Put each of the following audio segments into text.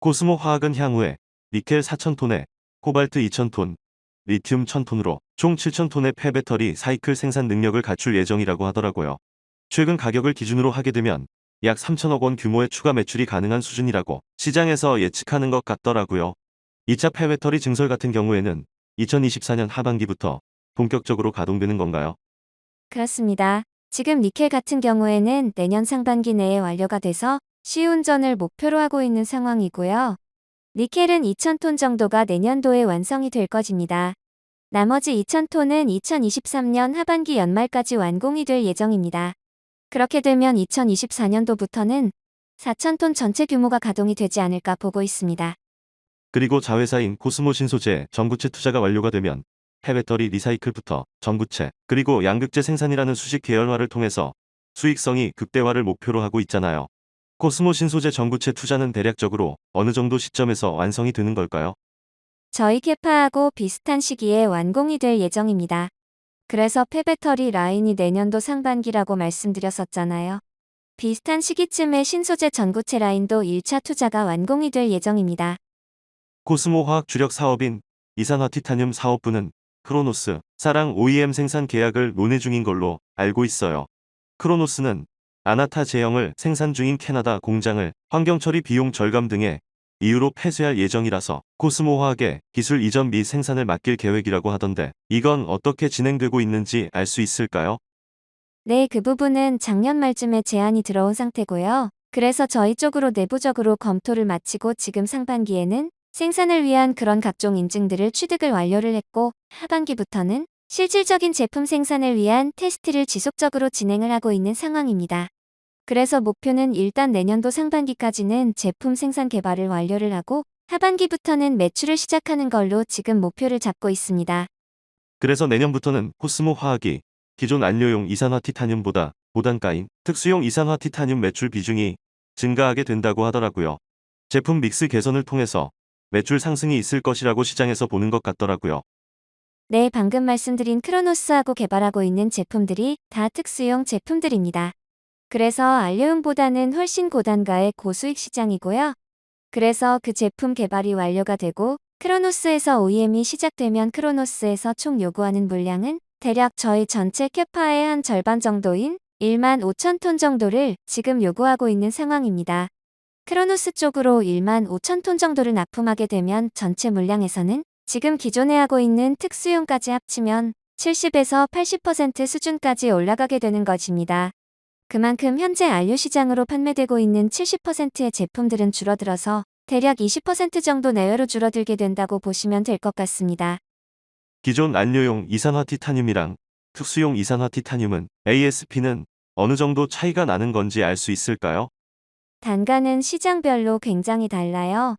코스모 화학은 향후에 니켈 4,000톤에 코발트 2,000톤, 리튬 1,000톤으로 총 7,000톤의 폐배터리 사이클 생산 능력을 갖출 예정이라고 하더라고요. 최근 가격을 기준으로 하게 되면 약 3천억 원 규모의 추가 매출이 가능한 수준이라고 시장에서 예측하는 것 같더라고요. 2차 폐배터리 증설 같은 경우에는 2024년 하반기부터 본격적으로 가동되는 건가요? 그렇습니다. 지금 니켈 같은 경우에는 내년 상반기 내에 완료가 돼서 시운전을 목표로 하고 있는 상황이고요. 니켈은 2,000톤 정도가 내년도에 완성이 될 것입니다. 나머지 2,000톤은 2023년 하반기 연말까지 완공이 될 예정입니다. 그렇게 되면 2024년도부터는 4,000톤 전체 규모가 가동이 되지 않을까 보고 있습니다. 그리고 자회사인 코스모 신소재 전구체 투자가 완료가 되면 폐배터리 리사이클부터 전구체 그리고 양극재 생산이라는 수직 계열화를 통해서 수익성이 극대화를 목표로 하고 있잖아요. 코스모 신소재 전구체 투자는 대략적으로 어느 정도 시점에서 완성이 되는 걸까요? 저희 캐파하고 비슷한 시기에 완공이 될 예정입니다. 그래서 폐배터리 라인이 내년도 상반기라고 말씀드렸었잖아요. 비슷한 시기쯤에 신소재 전구체 라인도 1차 투자가 완공이 될 예정입니다. 코스모 화학 주력 사업인 이산화 티타늄 사업부는 크로노스, 사랑 OEM 생산 계약을 논의 중인 걸로 알고 있어요. 크로노스는 아나타 제형을 생산 중인 캐나다 공장을 환경처리 비용 절감 등의 이유로 폐쇄할 예정이라서 코스모 화학의 기술 이전 및 생산을 맡길 계획이라고 하던데 이건 어떻게 진행되고 있는지 알 수 있을까요? 네, 그 부분은 작년 말쯤에 제안이 들어온 상태고요. 그래서 저희 쪽으로 내부적으로 검토를 마치고 지금 상반기에는 생산을 위한 그런 각종 인증들을 취득을 완료를 했고 하반기부터는 실질적인 제품 생산을 위한 테스트를 지속적으로 진행을 하고 있는 상황입니다. 그래서 목표는 일단 내년도 상반기까지는 제품 생산 개발을 완료를 하고 하반기부터는 매출을 시작하는 걸로 지금 목표를 잡고 있습니다. 그래서 내년부터는 코스모 화학이 기존 안료용 이산화 티타늄보다 고단가인 특수용 이산화 티타늄 매출 비중이 증가하게 된다고 하더라고요. 제품 믹스 개선을 통해서 매출 상승이 있을 것이라고 시장에서 보는 것 같더라고요. 네, 방금 말씀드린 크로노스하고 개발하고 있는 제품들이 다 특수용 제품들입니다. 그래서 안료용보다는 훨씬 고단가의 고수익 시장이고요. 그래서 그 제품 개발이 완료가 되고 크로노스에서 OEM이 시작되면 크로노스에서 총 요구하는 물량은 대략 저희 전체 캐파의 한 절반 정도인 1만 5천 톤 정도를 지금 요구하고 있는 상황입니다. 크로노스 쪽으로 1만 5천 톤 정도를 납품하게 되면 전체 물량에서는 지금 기존에 하고 있는 특수용까지 합치면 70에서 80% 수준까지 올라가게 되는 것입니다. 그만큼 현재 안료 시장으로 판매되고 있는 70%의 제품들은 줄어들어서 대략 20% 정도 내외로 줄어들게 된다고 보시면 될 것 같습니다. 기존 안료용 이산화 티타늄이랑 특수용 이산화 티타늄은 ASP는 어느 정도 차이가 나는 건지 알 수 있을까요? 단가는 시장별로 굉장히 달라요.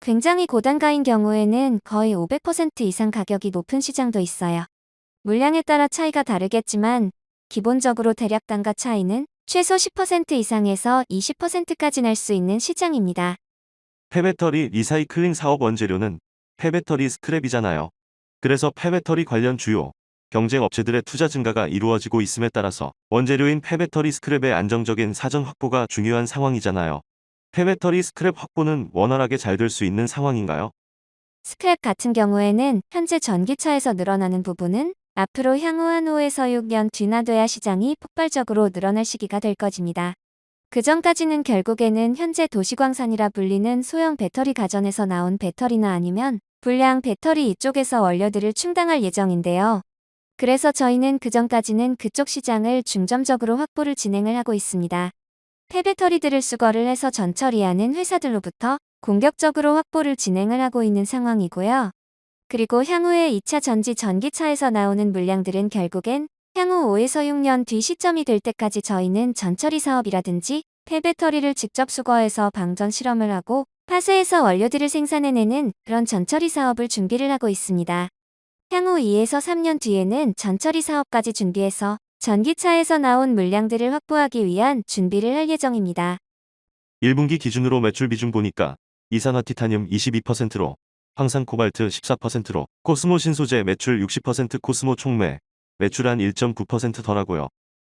굉장히 고단가인 경우에는 거의 500% 이상 가격이 높은 시장도 있어요. 물량에 따라 차이가 다르겠지만 기본적으로 대략 단가 차이는 최소 10% 이상에서 20%까지 날 수 있는 시장입니다. 폐배터리 리사이클링 사업 원재료는 폐배터리 스크랩이잖아요. 그래서 폐배터리 관련 주요 경쟁 업체들의 투자 증가가 이루어지고 있음에 따라서 원재료인 폐배터리 스크랩의 안정적인 사전 확보가 중요한 상황이잖아요. 폐배터리 스크랩 확보는 원활하게 잘 될 수 있는 상황인가요? 스크랩 같은 경우에는 현재 전기차에서 늘어나는 부분은 앞으로 향후 한 5에서 6년 뒤나 돼야 시장이 폭발적으로 늘어날 시기가 될 것입니다. 그 전까지는 결국에는 현재 도시광산이라 불리는 소형 배터리 가전에서 나온 배터리나 아니면 불량 배터리 이쪽에서 원료들을 충당할 예정인데요. 그래서 저희는 그 전까지는 그쪽 시장을 중점적으로 확보를 진행을 하고 있습니다. 폐배터리들을 수거를 해서 전처리하는 회사들로부터 공격적으로 확보를 진행을 하고 있는 상황이고요. 그리고 향후에 2차 전지 전기차에서 나오는 물량들은 결국엔 향후 5에서 6년 뒤 시점이 될 때까지 저희는 전처리 사업이라든지 폐배터리를 직접 수거해서 방전 실험을 하고 파쇄해서 원료들을 생산해내는 그런 전처리 사업을 준비를 하고 있습니다. 향후 2에서 3년 뒤에는 전처리 사업까지 준비해서 전기차에서 나온 물량들을 확보하기 위한 준비를 할 예정입니다. 1분기 기준으로 매출 비중 보니까 이산화 티타늄 22%로 황산 코발트 14%로 코스모 신소재 매출 60% 코스모 총매 매출 한 1.9%더라고요.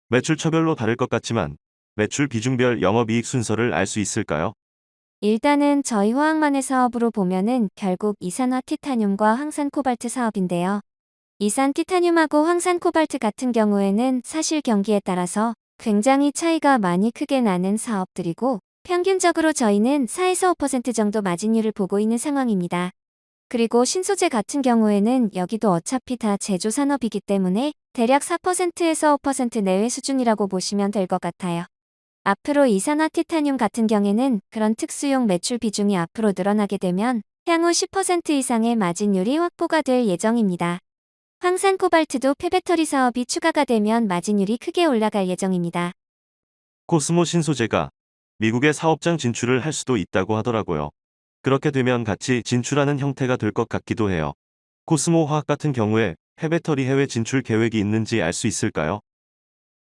매출 처별로 다를 것 같지만 매출 비중별 영업이익 순서를 알 수 있을까요? 일단은 저희 화학만의 사업으로 보면은 결국 이산화 티타늄과 황산 코발트 사업인데요. 이산 티타늄하고 황산 코발트 같은 경우에는 사실 경기에 따라서 굉장히 차이가 많이 크게 나는 사업들이고 평균적으로 저희는 4에서 5% 정도 마진율을 보고 있는 상황입니다. 그리고 신소재 같은 경우에는 여기도 어차피 다 제조 산업이기 때문에 대략 4%에서 5% 내외 수준이라고 보시면 될 것 같아요. 앞으로 이산화 티타늄 같은 경우에는 그런 특수용 매출 비중이 앞으로 늘어나게 되면 향후 10% 이상의 마진율이 확보가 될 예정입니다. 황산 코발트도 폐배터리 사업이 추가가 되면 마진율이 크게 올라갈 예정입니다. 코스모 신소재가 미국의 사업장 진출을 할 수도 있다고 하더라고요. 그렇게 되면 같이 진출하는 형태가 될 것 같기도 해요. 코스모 화학 같은 경우에 폐배터리 해외 진출 계획이 있는지 알 수 있을까요?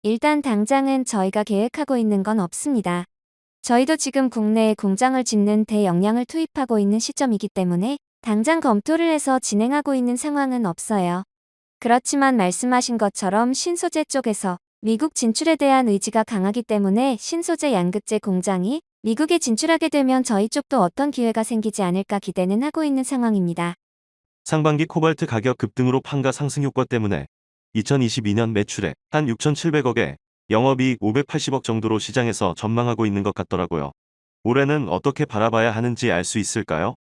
일단 당장은 저희가 계획하고 있는 건 없습니다. 저희도 지금 국내에 공장을 짓는 대역량을 투입하고 있는 시점이기 때문에 당장 검토를 해서 진행하고 있는 상황은 없어요. 그렇지만 말씀하신 것처럼 신소재 쪽에서 미국 진출에 대한 의지가 강하기 때문에 신소재 양극재 공장이 미국에 진출하게 되면 저희 쪽도 어떤 기회가 생기지 않을까 기대는 하고 있는 상황입니다. 상반기 코발트 가격 급등으로 판가 상승 효과 때문에 2022년 매출액 한 6,700억에 영업이익 580억 정도로 시장에서 전망하고 있는 것 같더라고요. 올해는 어떻게 바라봐야 하는지 알 수 있을까요?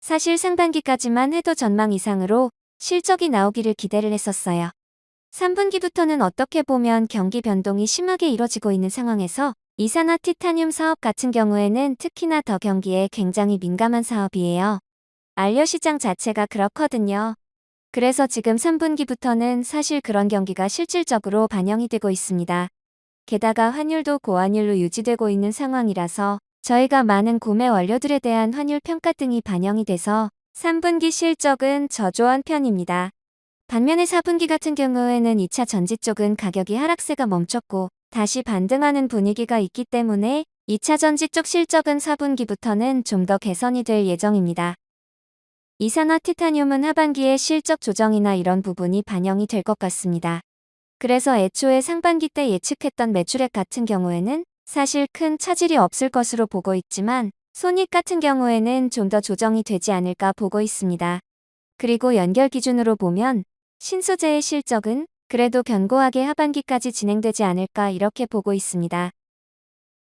사실 상반기까지만 해도 전망 이상으로 실적이 나오기를 기대를 했었어요. 3분기부터는 어떻게 보면 경기 변동이 심하게 이뤄지고 있는 상황에서 이산화 티타늄 사업 같은 경우에는 특히나 더 경기에 굉장히 민감한 사업이에요. 알려 시장 자체가 그렇거든요. 그래서 지금 3분기부터는 사실 그런 경기가 실질적으로 반영이 되고 있습니다. 게다가 환율도 고환율로 유지되고 있는 상황이라서 저희가 많은 구매 원료들에 대한 환율 평가 등이 반영이 돼서 3분기 실적은 저조한 편입니다. 반면에 4분기 같은 경우에는 2차 전지 쪽은 가격이 하락세가 멈췄고 다시 반등하는 분위기가 있기 때문에 2차 전지 쪽 실적은 4분기부터는 좀 더 개선이 될 예정입니다. 이산화 티타늄은 하반기에 실적 조정이나 이런 부분이 반영이 될 것 같습니다. 그래서 애초에 상반기 때 예측했던 매출액 같은 경우에는 사실 큰 차질이 없을 것으로 보고 있지만 손익 같은 경우에는 좀 더 조정이 되지 않을까 보고 있습니다. 그리고 연결 기준으로 보면 신소재의 실적은 그래도 견고하게 하반기까지 진행되지 않을까 이렇게 보고 있습니다.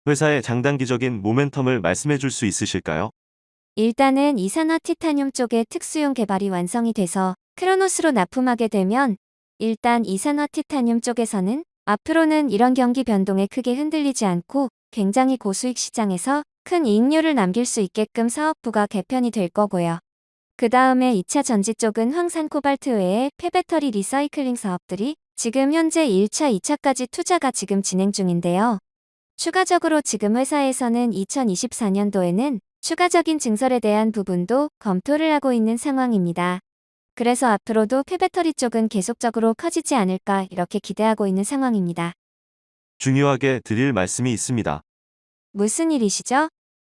회사의 장단기적인 모멘텀을 말씀해 줄 수 있으실까요? 일단은 이산화 티타늄 쪽의 특수용 개발이 완성이 돼서 크로노스로 납품하게 되면 일단 이산화 티타늄 쪽에서는 앞으로는 이런 경기 변동에 크게 흔들리지 않고 굉장히 고수익 시장에서 큰 이익률을 남길 수 있게끔 사업부가 개편이 될 거고요. 그 다음에 2차 전지 쪽은 황산 코발트 외에 폐배터리 리사이클링 사업들이 지금 현재 1차, 2차까지 투자가 지금 진행 중인데요. 추가적으로 지금 회사에서는 2024년도에는 추가적인 증설에 대한 부분도 검토를 하고 있는 상황입니다. 그래서 앞으로도 폐배터리 쪽은 계속적으로 커지지 않을까 이렇게 기대하고 있는 상황입니다. 중요하게 드릴 말씀이 있습니다. 무슨 일이시죠?